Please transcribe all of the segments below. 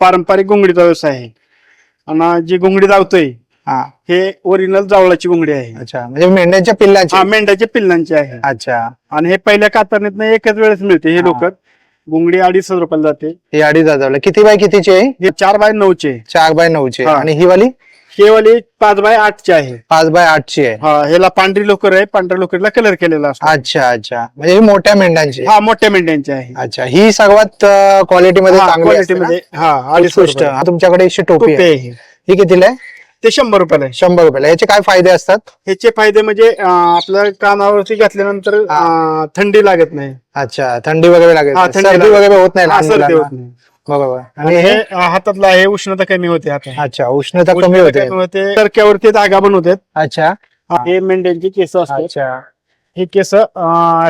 पारंपरिक घोंगडीचा व्यवसाय आहे. आणि जी घोंगडी धावतोय हा. हे ओरिजिनल जावळाची घोंगडी आहे. अच्छा म्हणजे मेंढ्यांच्या पिल्लाची? हा मेंढ्याच्या पिल्लांची आहे. अच्छा. आणि हे पहिल्या कातरणीतनं एकच वेळेस मिळते हे. लोक. घोंगडी अडीच हजार रुपयाला जाते. ही अडीच हजार. किती बाय कितीची आहे? हे चार बाय नऊचे. चार बाय नऊची. आणि ही वाली? हे वाली पाच बाय आठचे आहे. पाच बाय आठची आहे. हा ह्याला पांढरी लोकर आहे. पांढऱ्या लोकरीला कलर केलेला असतो. अच्छा अच्छा. म्हणजे ही मोठ्या मेंढ्यांची हा मोठ्या मेंढ्यांची आहे. अच्छा ही सर्वात क्वालिटी मध्ये चांगली क्वालिटी ना? मध्ये हा अडीच उत्कृष्ट. हा, तुमच्याकडे अशी टोपी आहे. आहे. ही कितीला आहे? ते शंभर रुपयाला आहे. शंभर रुपयाला. याचे काय फायदे असतात? ह्याचे फायदे म्हणजे अं, आपल्या कानावरती घातल्यानंतर अं, थंडी लागत नाही. अच्छा थंडी वगैरे लागेल हा, थंडी सर्दी लागेल. वगैरे होत नाही हा, लहान सर्दी मुलांना. होत नाही. बरोबर आणि हे हे अं, हातातलं आहे उष्णता कमी होते हातात अच्छा उष्णता कमी उष्णता होते. कमी होते. तरक्यावरती धागा बनवतात अच्छा. हा, हे मेंढ्यांचे केस असतात. अच्छा. हे केस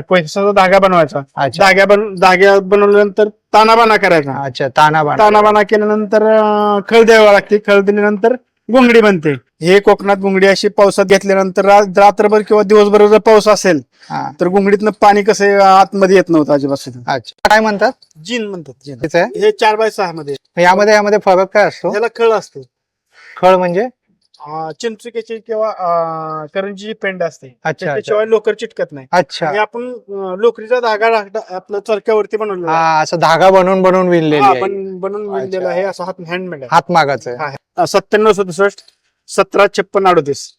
पैशाचा धागा बनवायचा. अच्छा. धाग्या बन धाग्या बनवल्यानंतर तानाबाना करायचा. अच्छा ताना बाणा तानाबाना केल्यानंतर अं, खळ द्यावं लागते. खळ दिल्यानंतर गुंगडी बनते. हे कोकणात गुंगडी अशी पावसात घेतल्यानंतर रा- रात्रभर किंवा दिवसभर जर पाऊस असेल हा. तर गुंगडीतनं पाणी कसं आतमध्ये येत नव्हतं अजिबात सुद्धा. अच्छा. काय म्हणतात? जिन म्हणतात जिन. हे चार बाय सहा मध्ये. यामध्ये यामध्ये फरक काय असतो? त्याला खळ असतो. खळ म्हणजे? अं, चिंचुक्याची किंवा अं, करंजीची पेंड असते अच्छा त्याच्याशिवाय लोकर चिटकत नाही. अच्छा. आणि आपण अं, लोकरीचा धागा टाक- आपलं चरक्यावरती बनवलेला आहे. हा असं धागा बनवून बनवून विणलेली आहे. बन- बनवून विणलेला अच्छा. आहे असं हात हँडमेड हात मागाचं आहे. सत्त्याण्णव सदुसष्ट सतरा छप्पन अडोतीस.